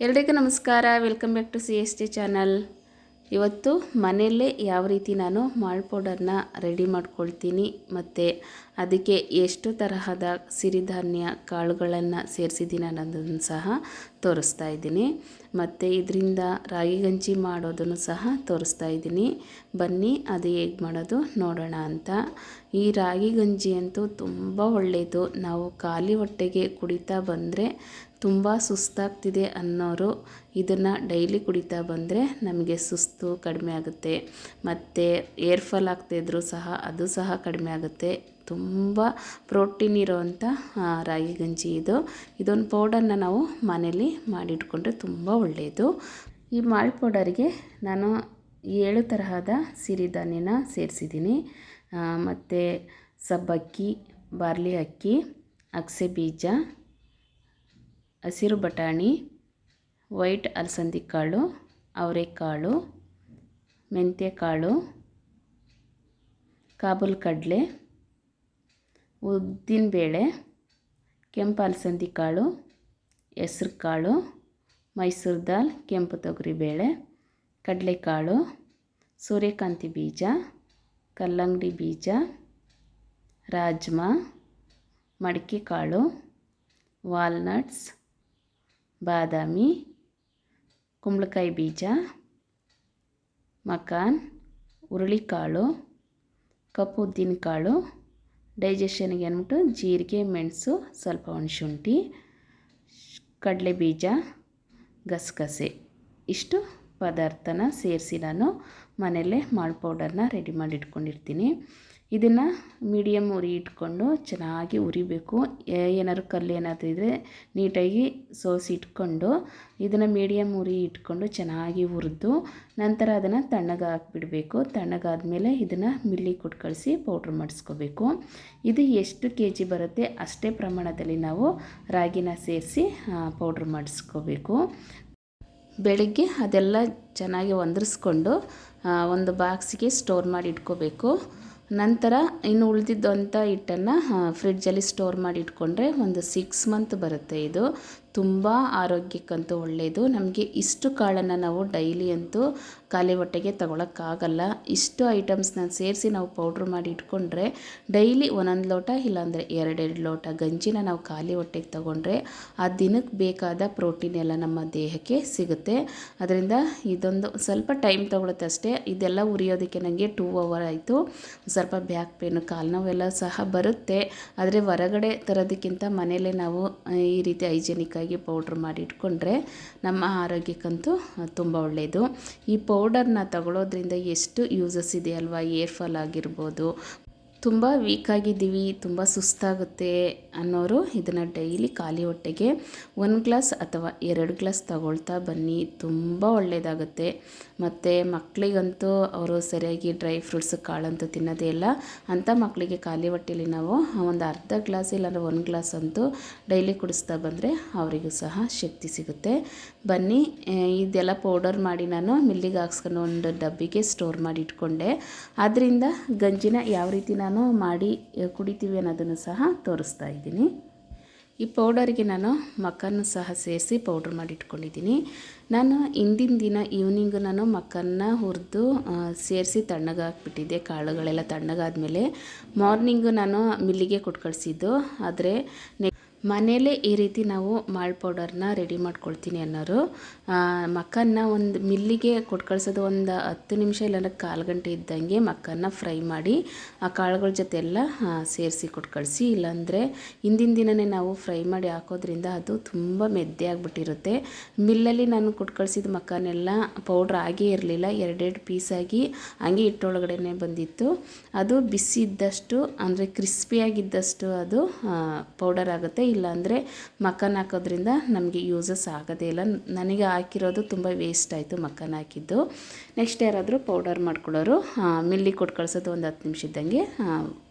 ಎಲ್ರಿಗೂ ನಮಸ್ಕಾರ. Welcome back to C S T channel ಇವತ್ತು ಮನೆಯಲ್ಲೇ ಯಾವ ರೀತಿ ನಾನು ಮಾಲ್ ಪೌಡರ್ನ ರೆಡಿ ಮಾಡ್ಕೊಳ್ತೀನಿ ಮತ್ತು ಅದಕ್ಕೆ ಎಷ್ಟು ತರಹದ ಸಿರಿಧಾನ್ಯ ಕಾಳುಗಳನ್ನು ಸೇರಿಸಿದ್ದೀನಿ ಅನ್ನೋದನ್ನು ಸಹ ತೋರಿಸ್ತಾ ಇದ್ದೀನಿ. ಮತ್ತು ಇದರಿಂದ ರಾಗಿ ಗಂಜಿ ಮಾಡೋದನ್ನು ಸಹ ತೋರಿಸ್ತಾ ಇದ್ದೀನಿ. ಬನ್ನಿ, ಅದು ಹೇಗೆ ಮಾಡೋದು ನೋಡೋಣ ಅಂತ. ಈ ರಾಗಿ ಗಂಜಿ ಅಂತೂ ತುಂಬ ಒಳ್ಳೆಯದು ನಾವು ಖಾಲಿ ಹೊಟ್ಟೆಗೆ ಕುಡಿತಾ ಬಂದರೆ ತುಂಬ ಸುಸ್ತಾಗ್ತಿದೆ ಅನ್ನೋರು ಇದನ್ನು ಡೈಲಿ ಕುಡಿತಾ ಬಂದರೆ ನಮಗೆ ಸುಸ್ತು ಕಡಿಮೆ ಆಗುತ್ತೆ. ಮತ್ತು ಏರ್ ಫಾಲ್ ಆಗ್ತಾಯಿದ್ರು ಸಹ ಅದು ಸಹ ಕಡಿಮೆ ಆಗುತ್ತೆ. ತುಂಬ ಪ್ರೋಟೀನ್ ಇರೋವಂಥ ರಾಗಿ ಗಂಜಿ ಇದು. ಇದೊಂದು ಪೌಡರ್ನ ನಾವು ಮನೇಲಿ ಮಾಡಿಟ್ಕೊಂಡ್ರೆ ತುಂಬ ಒಳ್ಳೆಯದು ಈ ಮಾಲ್ ಪೌಡರಿಗೆ ನಾನು ಏಳು ತರಹದ ಸಿರಿಧಾನ್ಯನ ಸೇರಿಸಿದ್ದೀನಿ. ಮತ್ತು ಸಬ್ಬಕ್ಕಿ, ಬಾರ್ಲಿ ಅಕ್ಕಿ, ಅಗಸೆ ಬೀಜ ಹಸಿರು ಬಟಾಣಿ, ವೈಟ್ ಅಲಸಂದಿ ಕಾಳು, ಅವರೆಕಾಳು ಮೆಂತ್ಯಕಾಳು ಕಾಬೂಲ್ ಕಡಲೆ, ಉದ್ದಿನ ಬೇಳೆ, ಕೆಂಪು ಅಲಸಂದಿ ಕಾಳು, ಹೆಸ್ರು ಕಾಳು, ಮೈಸೂರು ದಾಲ್, ಕೆಂಪು ತೊಗರಿ ಬೇಳೆ ಕಡಲೆಕಾಳು ಸೂರ್ಯಕಾಂತಿ ಬೀಜ, ಕಲ್ಲಂಗಡಿ ಬೀಜ, ರಾಜ್ಮಾ, ಮಡಿಕೆ ಕಾಳು, ವಾಲ್ನಟ್ಸ್ ಬಾದಾಮಿ, ಕುಂಬಳಕಾಯಿ ಬೀಜ, ಮಕಾನ್, ಹುರುಳಿಕಾಳು, ಕಪ್ಪು ಉದ್ದಿನಕಾಳು, ಡೈಜೆಷನ್ಗೆ ಅಂದ್ಬಿಟ್ಟು ಜೀರಿಗೆ, ಮೆಣಸು ಸ್ವಲ್ಪ ಒಣಶುಂಠಿ ಕಡಲೆ ಬೀಜ, ಗಸಗಸೆ. ಇಷ್ಟು ಪದಾರ್ಥನ ಸೇರಿಸಿ ನಾನು ಮನೆಯಲ್ಲೇ ಮಾಲ್ ಪೌಡರ್ನ ರೆಡಿ ಮಾಡಿ ಇಟ್ಕೊಂಡಿರ್ತೀನಿ ಇದನ್ನು ಮೀಡಿಯಮ್ ಉರಿ ಇಟ್ಕೊಂಡು ಚೆನ್ನಾಗಿ ಉರಿಬೇಕು. ಏನಾದ್ರು ಕಲ್ಲು ಏನಾದರೂ ಇದ್ದರೆ ನೀಟಾಗಿ ಸೋಸಿ ಇಟ್ಕೊಂಡು ಇದನ್ನು ಮೀಡಿಯಮ್ ಉರಿ ಇಟ್ಕೊಂಡು ಚೆನ್ನಾಗಿ ಹುರಿದು ನಂತರ ಅದನ್ನು ತಣ್ಣಗೆ ಹಾಕ್ಬಿಡಬೇಕು. ತಣ್ಣಗಾದ್ಮೇಲೆ ಇದನ್ನು ಮಿಲ್ಲಿ ಕೊಟ್ಟು ಕಳಿಸಿ ಪೌಡ್ರ್ ಮಾಡಿಸ್ಕೋಬೇಕು. ಇದು ಎಷ್ಟು ಕೆ ಜಿ ಬರುತ್ತೆ ಅಷ್ಟೇ ಪ್ರಮಾಣದಲ್ಲಿ ನಾವು ರಾಗಿನ ಸೇರಿಸಿ ಪೌಡ್ರ್ ಮಾಡಿಸ್ಕೋಬೇಕು. ಬೆಳಗ್ಗೆ ಅದೆಲ್ಲ ಚೆನ್ನಾಗಿ ಒಂದರಿಸ್ಕೊಂಡು ಒಂದು ಬಾಕ್ಸಿಗೆ ಸ್ಟೋರ್ ಮಾಡಿ ಇಟ್ಕೋಬೇಕು. ನಂತರ ಇನ್ನು ಉಳಿದಿದ್ದಂಥ ಹಿಟ್ಟನ್ನು ಫ್ರಿಡ್ಜಲ್ಲಿ ಸ್ಟೋರ್ ಮಾಡಿ ಇಟ್ಕೊಂಡ್ರೆ ಒಂದು ಸಿಕ್ಸ್ ಮಂತ್ ಬರುತ್ತೆ ಇದು. ತುಂಬ ಆರೋಗ್ಯಕ್ಕಂತೂ ಒಳ್ಳೆಯದು ನಮಗೆ ಇಷ್ಟು ಕಾಳನ್ನು ನಾವು ಡೈಲಿ ಅಂತೂ ಖಾಲಿ ಹೊಟ್ಟೆಗೆ ತಗೊಳಕ್ಕಾಗಲ್ಲ. ಇಷ್ಟು ಐಟಮ್ಸ್ನ ಸೇರಿಸಿ ನಾವು ಪೌಡ್ರ್ ಮಾಡಿ ಇಟ್ಕೊಂಡ್ರೆ ಡೈಲಿ ಒಂದೊಂದು ಲೋಟ ಇಲ್ಲಾಂದರೆ ಎರಡೆರಡು ಲೋಟ ಗಂಜಿನ ನಾವು ಖಾಲಿ ಹೊಟ್ಟೆಗೆ ತಗೊಂಡ್ರೆ ಆ ದಿನಕ್ಕೆ ಬೇಕಾದ ಪ್ರೋಟೀನ್ ಎಲ್ಲ ನಮ್ಮ ದೇಹಕ್ಕೆ ಸಿಗುತ್ತೆ. ಅದರಿಂದ ಇದೊಂದು ಸ್ವಲ್ಪ ಟೈಮ್ ತೊಗೊಳುತ್ತೆ ಅಷ್ಟೇ. ಇದೆಲ್ಲ ಉರಿಯೋದಕ್ಕೆ ನನಗೆ ಟೂ ಅವರ್ ಆಯಿತು. ಸ್ವಲ್ಪ ಬ್ಯಾಕ್ ಪೇನು, ಕಾಲು ನೋವೆಲ್ಲ ಸಹ ಬರುತ್ತೆ. ಆದರೆ ಹೊರಗಡೆ ತರೋದಕ್ಕಿಂತ ಮನೆಯಲ್ಲೇ ನಾವು ಈ ರೀತಿ ಹೈಜೆನಿಕ್ಕಾಗಿ ಪೌಡ್ರ್ ಮಾಡಿ ಇಟ್ಕೊಂಡ್ರೆ ನಮ್ಮ ಆರೋಗ್ಯಕ್ಕಂತೂ ತುಂಬ ಒಳ್ಳೆಯದು ಈ ಪೌಡರ್ನ ತಗೊಳ್ಳೋದ್ರಿಂದ ಎಷ್ಟು ಯೂಸಸ್ ಇದೆ ಅಲ್ವಾ? ಏರ್ ಫಾಲ್ ಆಗಿರ್ಬೋದು ತುಂಬ ವೀಕಾಗಿದ್ದೀವಿ ತುಂಬ ಸುಸ್ತಾಗುತ್ತೆ ಅನ್ನೋರು ಇದನ್ನು ಡೈಲಿ ಖಾಲಿ ಹೊಟ್ಟೆಗೆ ಒಂದು ಗ್ಲಾಸ್ ಅಥವಾ ಎರಡು ಗ್ಲಾಸ್ ತಗೊಳ್ತಾ ಬನ್ನಿ, ತುಂಬ ಒಳ್ಳೆಯದಾಗುತ್ತೆ ಮತ್ತು ಮಕ್ಕಳಿಗಂತೂ ಅವರು ಸರಿಯಾಗಿ ಡ್ರೈ ಫ್ರೂಟ್ಸ್ ಕಾಳಂತೂ ತಿನ್ನೋದೇ ಇಲ್ಲ. ಅಂಥ ಮಕ್ಕಳಿಗೆ ಖಾಲಿ ಹೊಟ್ಟೆಲಿ ನಾವು ಒಂದು ಅರ್ಧ ಗ್ಲಾಸ್ ಇಲ್ಲಾಂದರೆ ಒಂದು ಗ್ಲಾಸ್ ಅಂತೂ ಡೈಲಿ ಕುಡಿಸ್ತಾ ಬಂದರೆ ಅವರಿಗೂ ಸಹ ಶಕ್ತಿ ಸಿಗುತ್ತೆ. ಬನ್ನಿ ಇದೆಲ್ಲ ಪೌಡರ್ ಮಾಡಿ ನಾನು ಮಿಲ್ಲಿಗೆ ಹಾಕ್ಸ್ಕೊಂಡು ಒಂದು ಡಬ್ಬಿಗೆ ಸ್ಟೋರ್ ಮಾಡಿ ಇಟ್ಕೊಂಡೆ. ಅದರಿಂದ ಗಂಜಿನ ಯಾವ ರೀತಿ ನಾನು ಮಾಡಿ ಕುಡಿತೀವಿ ಅನ್ನೋದನ್ನು ಸಹ ತೋರಿಸ್ತಾ ಇದ್ದೀನಿ. ಈ ಪೌಡರ್ಗೆ ನಾನು ಮಕ್ಕನ್ನು ಸಹ ಸೇರಿಸಿ ಪೌಡ್ರ್ ಮಾಡಿ ಇಟ್ಕೊಂಡಿದ್ದೀನಿ ನಾನು ಹಿಂದಿನ ದಿನ ಈವ್ನಿಂಗು ನಾನು ಮಕ್ಕನ್ನ ಹುರಿದು ಸೇರಿಸಿ ತಣ್ಣಗಾಕ್ಬಿಟ್ಟಿದ್ದೆ ಕಾಳುಗಳೆಲ್ಲ ತಣ್ಣಗಾದ್ಮೇಲೆ. ಮಾರ್ನಿಂಗು ನಾನು ಮಿಲ್ಲಿಗೆ ಕೊಟ್ಟು ಕಳಿಸಿದ್ದು. ಆದರೆ ಮನೇಲೇ ಈ ರೀತಿ ನಾವು ಮಾಲ್ ಪೌಡರ್ನ ರೆಡಿ ಮಾಡ್ಕೊಳ್ತೀನಿ ಅನ್ನೋರು ಮಕ್ಕನ್ನ ಒಂದು ಮಿಲ್ಲಿಗೆ ಕೊಟ್ಟು ಕಳಿಸೋದು ಒಂದು ಹತ್ತು ನಿಮಿಷ ಇಲ್ಲ ಕಾಲು ಗಂಟೆ ಇದ್ದಂಗೆ ಮಕ್ಕನ್ನ ಫ್ರೈ ಮಾಡಿ ಆ ಕಾಳುಗಳ ಜೊತೆ ಎಲ್ಲ ಸೇರಿಸಿ ಕೊಟ್ಟು ಕಳಿಸಿ. ಇಲ್ಲಾಂದರೆ ಹಿಂದಿನ ದಿನವೇ ನಾವು ಫ್ರೈ ಮಾಡಿ ಹಾಕೋದ್ರಿಂದ ಅದು ತುಂಬ ಮೆದ್ದೆ ಆಗಿಬಿಟ್ಟಿರುತ್ತೆ. ಮಿಲ್ಲಲ್ಲಿ ನಾನು ಕೊಟ್ಟು ಕಳಿಸಿದ ಮಕ್ಕನೆಲ್ಲ ಪೌಡ್ರ್ ಆಗೇ ಇರಲಿಲ್ಲ. ಎರಡೆರಡು ಪೀಸಾಗಿ ಹಂಗೆ ಇಟ್ಟೊಳಗಡೆ ಬಂದಿತ್ತು. ಅದು ಬಿಸಿ ಇದ್ದಷ್ಟು, ಅಂದರೆ ಕ್ರಿಸ್ಪಿಯಾಗಿದ್ದಷ್ಟು ಅದು ಪೌಡರ್ ಆಗುತ್ತೆ. ಇಲ್ಲಾಂದರೆ ಮಕ್ಕನ್ ಹಾಕೋದ್ರಿಂದ ನಮಗೆ ಯೂಸಸ್ ಆಗೋದೇ ಇಲ್ಲ. ನನಗೆ ಹಾಕಿರೋದು ತುಂಬ ವೇಸ್ಟ್ ಆಯಿತು ಮಕ್ಕನ ಹಾಕಿದ್ದು. ನೆಕ್ಸ್ಟ್ ಯಾರಾದರೂ ಪೌಡರ್ ಮಾಡ್ಕೊಳ್ಳೋರು ಮಿಲ್ಲಿ ಕೊಟ್ಟು ಕಳಿಸೋದು ಒಂದು ಹತ್ತು ನಿಮಿಷ ಇದ್ದಂಗೆ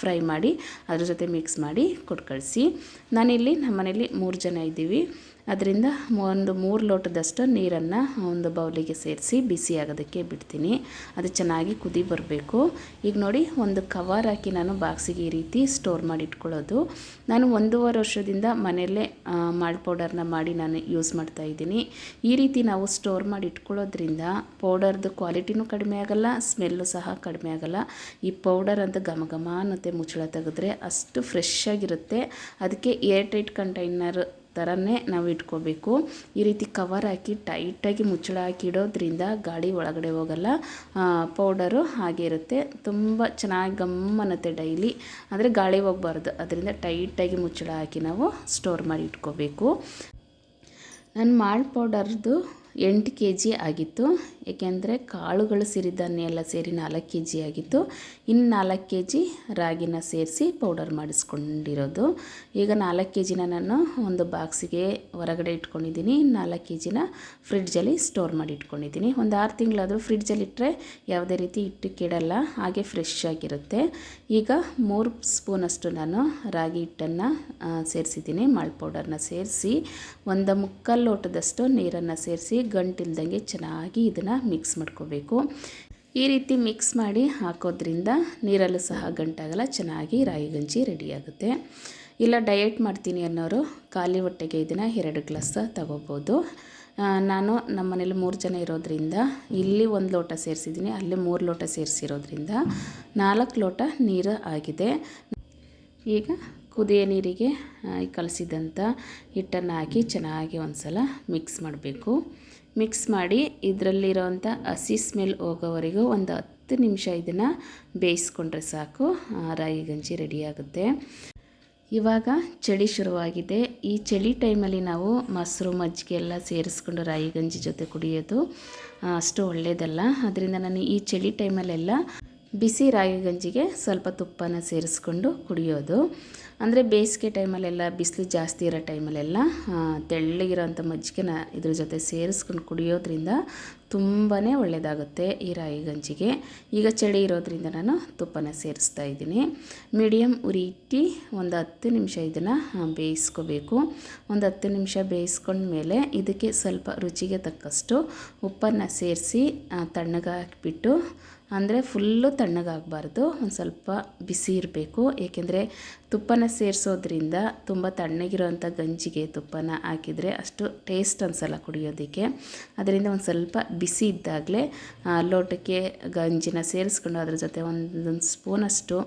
ಫ್ರೈ ಮಾಡಿ, ಅದ್ರ ಜೊತೆ ಮಿಕ್ಸ್ ಮಾಡಿ ಕೊಟ್ಟು ಕಳಿಸಿ. ನಾನಿಲ್ಲಿ ನಮ್ಮ ಮನೇಲಿ ಮೂರು ಜನ ಇದ್ದೀವಿ. ಅದರಿಂದ ಒಂದು ಮೂರು ಲೋಟದಷ್ಟು ನೀರನ್ನು ಒಂದು ಬೌಲಿಗೆ ಸೇರಿಸಿ ಬಿಸಿ ಆಗೋದಕ್ಕೆ ಬಿಡ್ತೀನಿ. ಅದು ಚೆನ್ನಾಗಿ ಕುದಿ ಬರಬೇಕು. ಈಗ ನೋಡಿ, ಒಂದು ಕವರ್ ಹಾಕಿ ನಾನು ಬಾಕ್ಸಿಗೆ ಈ ರೀತಿ ಸ್ಟೋರ್ ಮಾಡಿ ಇಟ್ಕೊಳ್ಳೋದು. ನಾನು ಒಂದೂವರೆ ವರ್ಷದಿಂದ ಮನೆಯಲ್ಲೇ ಮಾಲ್ಟ್ ಪೌಡರ್ನ ಮಾಡಿ ನಾನು ಯೂಸ್ ಮಾಡ್ತಾ ಇದ್ದೀನಿ. ಈ ರೀತಿ ನಾವು ಸ್ಟೋರ್ ಮಾಡಿ ಇಟ್ಕೊಳ್ಳೋದ್ರಿಂದ ಪೌಡರ್ದು ಕ್ವಾಲಿಟಿನೂ ಕಡಿಮೆ ಆಗೋಲ್ಲ ಸ್ಮೆಲ್ಲು ಸಹ ಕಡಿಮೆ ಆಗೋಲ್ಲ. ಈ ಪೌಡರ್ ಅಂತ ಘಮ ಘಮ ಅನ್ನುತ್ತೆ ಮುಚ್ಚಳ ತೆಗೆದ್ರೆ ಅಷ್ಟು ಫ್ರೆಶ್ ಆಗಿರುತ್ತೆ. ಅದಕ್ಕೆ ಏರ್ ಟೈಟ್ ಕಂಟೈನರ್ ಥರನೇ ನಾವು ಇಟ್ಕೋಬೇಕು. ಈ ರೀತಿ ಕವರ್ ಹಾಕಿ ಟೈಟಾಗಿ ಮುಚ್ಚಳ ಹಾಕಿಡೋದ್ರಿಂದ ಗಾಳಿ ಒಳಗಡೆ ಹೋಗಲ್ಲ. ಪೌಡರು ಹಾಗೆ ಇರುತ್ತೆ. ತುಂಬ ಚೆನ್ನಾಗಿ ಗಮ್ ಅನ್ನುತ್ತೆ ಡೈಲಿ ಅಂದರೆ ಗಾಳಿ ಹೋಗಬಾರ್ದು. ಅದರಿಂದ ಟೈಟಾಗಿ ಮುಚ್ಚಳ ಹಾಕಿ ನಾವು ಸ್ಟೋರ್ ಮಾಡಿ ಇಟ್ಕೋಬೇಕು. ನಾನು ಮಾಲ್ಟ್ ಪೌಡರ್ದು ಎಂಟು ಕೆ ಜಿ ಆಗಿತ್ತು. ಏಕೆಂದರೆ ಕಾಳುಗಳು ಸಿರಿಧಾನ್ಯ ಎಲ್ಲ ಸೇರಿ ನಾಲ್ಕು ಕೆ ಜಿ ಆಗಿತ್ತು. ಇನ್ನು ನಾಲ್ಕು ಕೆ ಜಿ ರಾಗಿನ ಸೇರಿಸಿ ಪೌಡರ್ ಮಾಡಿಸ್ಕೊಂಡಿರೋದು. ಈಗ ನಾಲ್ಕು ಕೆ ಜಿನ ನಾನು ಒಂದು ಬಾಕ್ಸಿಗೆ ಹೊರಗಡೆ ಇಟ್ಕೊಂಡಿದ್ದೀನಿ. ನಾಲ್ಕು ಕೆ ಜಿನ ಫ್ರಿಡ್ಜಲ್ಲಿ ಸ್ಟೋರ್ ಮಾಡಿ ಇಟ್ಕೊಂಡಿದ್ದೀನಿ. ಒಂದು ಆರು ತಿಂಗಳಾದರೂ ಫ್ರಿಡ್ಜಲ್ಲಿ ಇಟ್ಟರೆ ಯಾವುದೇ ರೀತಿ ಇಟ್ಟು ಕೆಡಲ್ಲ, ಹಾಗೆ ಫ್ರೆಶ್ ಆಗಿರುತ್ತೆ. ಈಗ ಮೂರು ಸ್ಪೂನಷ್ಟು ನಾನು ರಾಗಿ ಹಿಟ್ಟನ್ನು ಸೇರಿಸಿದ್ದೀನಿ. ಮಾಲ್ಟ್ ಪೌಡರ್ನ ಸೇರಿಸಿ, ಒಂದು ಮುಕ್ಕಾಲು ಲೋಟದಷ್ಟು ನೀರನ್ನು ಸೇರಿಸಿ ಗಂಟಿಲ್ದಂಗೆ ಚೆನ್ನಾಗಿ ಇದನ್ನು ಮಿಕ್ಸ್ ಮಾಡ್ಕೋಬೇಕು. ಈ ರೀತಿ ಮಿಕ್ಸ್ ಮಾಡಿ ಹಾಕೋದ್ರಿಂದ ನೀರಲ್ಲೂ ಸಹ ಗಂಟಾಗಲ್ಲ, ಚೆನ್ನಾಗಿ ರಾಗಿ ಗಂಜಿ ರೆಡಿಯಾಗುತ್ತೆ ಇಲ್ಲ, ಡಯಟ್ ಮಾಡ್ತೀನಿ ಅನ್ನೋರು ಖಾಲಿ ಹೊಟ್ಟೆಗೆ ಇದನ್ನು ಎರಡು ಗ್ಲಾಸ್ ತಗೋಬೋದು. ನಾನು ನಮ್ಮ ಮನೇಲಿ ಮೂರು ಜನ ಇರೋದ್ರಿಂದ ಇಲ್ಲಿ ಒಂದು ಲೋಟ ಸೇರಿಸಿದ್ದೀನಿ, ಅಲ್ಲಿ ಮೂರು ಲೋಟ ಸೇರಿಸಿರೋದ್ರಿಂದ ನಾಲ್ಕು ಲೋಟ ನೀರು ಆಗಿದೆ. ಈಗ ಕುದಿಯ ನೀರಿಗೆ ಕಲಸಿದಂಥ ಹಿಟ್ಟನ್ನು ಹಾಕಿ ಚೆನ್ನಾಗಿ ಒಂದು ಸಲ ಮಿಕ್ಸ್ ಮಾಡಬೇಕು. ಮಿಕ್ಸ್ ಮಾಡಿ ಇದರಲ್ಲಿರೋವಂಥ ಹಸಿ ಸ್ಮೆಲ್ ಹೋಗೋವರೆಗೂ ಒಂದು ಹತ್ತು ನಿಮಿಷ ಇದನ್ನು ಬೇಯಿಸ್ಕೊಂಡ್ರೆ ಸಾಕು ರಾಗಿ ಗಂಜಿ ರೆಡಿಯಾಗುತ್ತೆ ಇವಾಗ ಚಳಿ ಶುರುವಾಗಿದೆ. ಈ ಚಳಿ ಟೈಮಲ್ಲಿ ನಾವು ಮೊಸರು, ಮಜ್ಜಿಗೆ ಎಲ್ಲ ಸೇರಿಸ್ಕೊಂಡು ರಾಗಿ ಗಂಜಿ ಜೊತೆ ಕುಡಿಯೋದು ಅಷ್ಟು ಒಳ್ಳೆಯದಲ್ಲ ಅದರಿಂದ ನಾನು ಈ ಚಳಿ ಟೈಮಲ್ಲೆಲ್ಲ ಬಿಸಿ ರಾಗಿ ಗಂಜಿಗೆ ಸ್ವಲ್ಪ ತುಪ್ಪನ ಸೇರಿಸ್ಕೊಂಡು ಕುಡಿಯೋದು. ಅಂದರೆ ಬೇಸಿಗೆ ಟೈಮಲ್ಲೆಲ್ಲ, ಬಿಸಿಲು ಜಾಸ್ತಿ ಇರೋ ಟೈಮಲ್ಲೆಲ್ಲ ತೆಳ್ಳಗಿರೋಂಥ ಮಜ್ಜಿಗೆನ ಇದ್ರ ಜೊತೆ ಸೇರಿಸ್ಕೊಂಡು ಕುಡಿಯೋದ್ರಿಂದ ತುಂಬಾ ಒಳ್ಳೆಯದಾಗುತ್ತೆ ಈ ರಾಗಿ ಗಂಜಿಗೆ. ಈಗ ಚಳಿ ಇರೋದ್ರಿಂದ ನಾನು ತುಪ್ಪನ ಸೇರಿಸ್ತಾ ಇದ್ದೀನಿ. ಮೀಡಿಯಮ್ ಉರಿ ಇಟ್ಟು ಒಂದು ಹತ್ತು ನಿಮಿಷ ಇದನ್ನು ಬೇಯಿಸ್ಕೋಬೇಕು. ಒಂದು ಹತ್ತು ನಿಮಿಷ ಬೇಯಿಸ್ಕೊಂಡ್ಮೇಲೆ ಇದಕ್ಕೆ ಸ್ವಲ್ಪ ರುಚಿಗೆ ತಕ್ಕಷ್ಟು ಉಪ್ಪನ್ನು ಸೇರಿಸಿ ತಣ್ಣಗೆ ಹಾಕಿಬಿಟ್ಟು, ಅಂದರೆ ಫುಲ್ಲು ತಣ್ಣಗಾಗಬಾರ್ದು, ಒಂದು ಸ್ವಲ್ಪ ಬಿಸಿ ಇರಬೇಕು. ಏಕೆಂದರೆ ತುಪ್ಪನ ಸೇರಿಸೋದ್ರಿಂದ ತುಂಬ ತಣ್ಣಗಿರೋವಂಥ ಗಂಜಿಗೆ ತುಪ್ಪನ ಹಾಕಿದರೆ ಅಷ್ಟು ಟೇಸ್ಟ್ ಅನಿಸಲ್ಲ ಕುಡಿಯೋದಕ್ಕೆ. ಅದರಿಂದ ಒಂದು ಸ್ವಲ್ಪ ಬಿಸಿ ಇದ್ದಾಗಲೇ ಲೋಟಕ್ಕೆ ಗಂಜಿನ ಸೇರಿಸ್ಕೊಂಡು ಅದ್ರ ಜೊತೆ ಒಂದೊಂದು ಸ್ಪೂನಷ್ಟು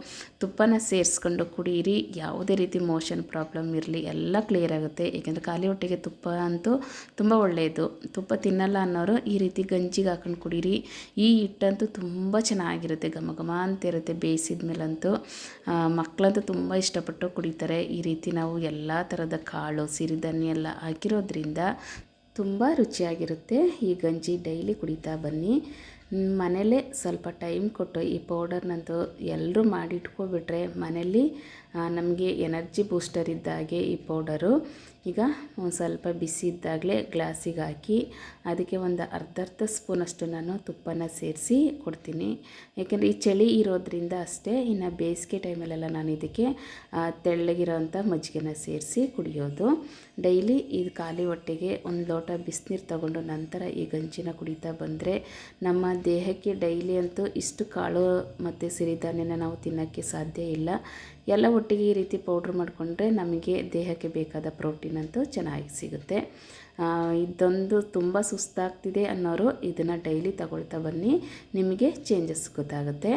ತುಪ್ಪನ ಸೇರಿಸ್ಕೊಂಡು ಕುಡೀರಿ. ಯಾವುದೇ ರೀತಿ ಮೋಷನ್ ಪ್ರಾಬ್ಲಮ್ ಇರಲಿ, ಎಲ್ಲ ಕ್ಲಿಯರ್ ಆಗುತ್ತೆ. ಏಕೆಂದರೆ ಖಾಲಿ ಹೊಟ್ಟೆಗೆ ತುಪ್ಪ ಅಂತೂ ತುಂಬ ಒಳ್ಳೆಯದು. ತುಪ್ಪ ತಿನ್ನಲ್ಲ ಅನ್ನೋರು ಈ ರೀತಿ ಗಂಜಿಗೆ ಹಾಕೊಂಡು ಕುಡೀರಿ. ಈ ಹಿಟ್ಟಂತೂ ತುಂಬ ಚೆನ್ನಾಗಿರುತ್ತೆ, ಘಮ ಘಮ ಅಂತ ಇರುತ್ತೆ ಬೇಯಿಸಿದ ಮೇಲಂತೂ ಮಕ್ಕಳಂತೂ ತುಂಬ ಇಷ್ಟಪಟ್ಟು ಕುಡಿತಾರೆ. ಈ ರೀತಿ ನಾವು ಎಲ್ಲ ಥರದ ಕಾಳು, ಸಿರಿಧಾನ್ಯ ಎಲ್ಲ ಹಾಕಿರೋದ್ರಿಂದ ತುಂಬ ರುಚಿಯಾಗಿರುತ್ತೆ. ಈ ಗಂಜಿ ಡೈಲಿ ಕುಡಿತಾ ಬನ್ನಿ. ಮನೇಲೇ ಸ್ವಲ್ಪ ಟೈಮ್ ಕೊಟ್ಟು ಈ ಪೌಡರ್ನಂತೂ ಎಲ್ಲರೂ ಮಾಡಿಟ್ಕೊಬಿಟ್ರೆ ಮನೇಲಿ ನಮಗೆ ಎನರ್ಜಿ ಬೂಸ್ಟರ್ ಇದ್ದಾಗೆ ಈ ಪೌಡರು. ಈಗ ಒಂದು ಸ್ವಲ್ಪ ಬಿಸಿ ಇದ್ದಾಗಲೇ ಗ್ಲಾಸಿಗೆ ಹಾಕಿ ಅದಕ್ಕೆ ಒಂದು ಅರ್ಧ ಅರ್ಧ ಸ್ಪೂನಷ್ಟು ನಾನು ತುಪ್ಪನ ಸೇರಿಸಿ ಕೊಡ್ತೀನಿ. ಯಾಕೆಂದರೆ ಈ ಚಳಿ ಇರೋದ್ರಿಂದ ಅಷ್ಟೇ ಇನ್ನು ಬೇಸಿಗೆ ಟೈಮಲ್ಲೆಲ್ಲ ನಾನು ಇದಕ್ಕೆ ತೆಳ್ಳಗಿರೋವಂಥ ಮಜ್ಜಿಗೆನ ಸೇರಿಸಿ ಕುಡಿಯೋದು. ಡೈಲಿ ಇದು ಖಾಲಿ ಹೊಟ್ಟೆಗೆ ಒಂದು ಲೋಟ ಬಿಸಿನೀರು ತಗೊಂಡು ನಂತರ ಈ ಗಂಜಿನ ಕುಡಿತಾ ಬಂದರೆ ನಮ್ಮ ದೇಹಕ್ಕೆ ಡೈಲಿ ಅಂತೂ ಇಷ್ಟು ಕಾಳು ಮತ್ತು ಸಿರಿಧಾನ್ಯನ ನಾವು ತಿನ್ನೋಕ್ಕೆ ಸಾಧ್ಯ ಇಲ್ಲ. ಎಲ್ಲ ಒಟ್ಟಿಗೆ ಈ ರೀತಿ ಪೌಡ್ರ್ ಮಾಡಿಕೊಂಡ್ರೆ ನಮಗೆ ದೇಹಕ್ಕೆ ಬೇಕಾದ ಪ್ರೋಟೀನ್ ಅಂತೂ ಚೆನ್ನಾಗಿ ಸಿಗುತ್ತೆ. ಇದೊಂದು ತುಂಬ ಸುಸ್ತಾಗ್ತಿದೆ ಅನ್ನೋರು ಇದನ್ನು ಡೈಲಿ ತಗೊಳ್ತಾ ಬನ್ನಿ, ನಿಮಗೆ ಚೇಂಜಸ್ ಗೊತ್ತಾಗುತ್ತೆ.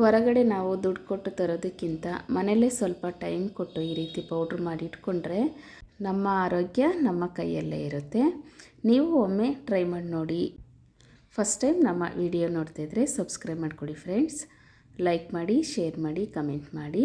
ಹೊರಗಡೆ ನಾವು ದುಡ್ಡು ಕೊಟ್ಟು ತರೋದಕ್ಕಿಂತ ಮನೆಯಲ್ಲೇ ಸ್ವಲ್ಪ ಟೈಮ್ ಕೊಟ್ಟು ಈ ರೀತಿ ಪೌಡ್ರ್ ಮಾಡಿ ಇಟ್ಕೊಂಡ್ರೆ ನಮ್ಮ ಆರೋಗ್ಯ ನಮ್ಮ ಕೈಯಲ್ಲೇ ಇರುತ್ತೆ. ನೀವು ಒಮ್ಮೆ ಟ್ರೈ ಮಾಡಿ ನೋಡಿ. ಫಸ್ಟ್ ಟೈಮ್ ನಮ್ಮ ವಿಡಿಯೋ ನೋಡ್ತಾಯಿದ್ರೆ ಸಬ್ಸ್ಕ್ರೈಬ್ ಮಾಡಿಕೊಡಿ ಫ್ರೆಂಡ್ಸ್ ಲೈಕ್ ಮಾಡಿ ಶೇರ್ ಮಾಡಿ ಕಮೆಂಟ್ ಮಾಡಿ.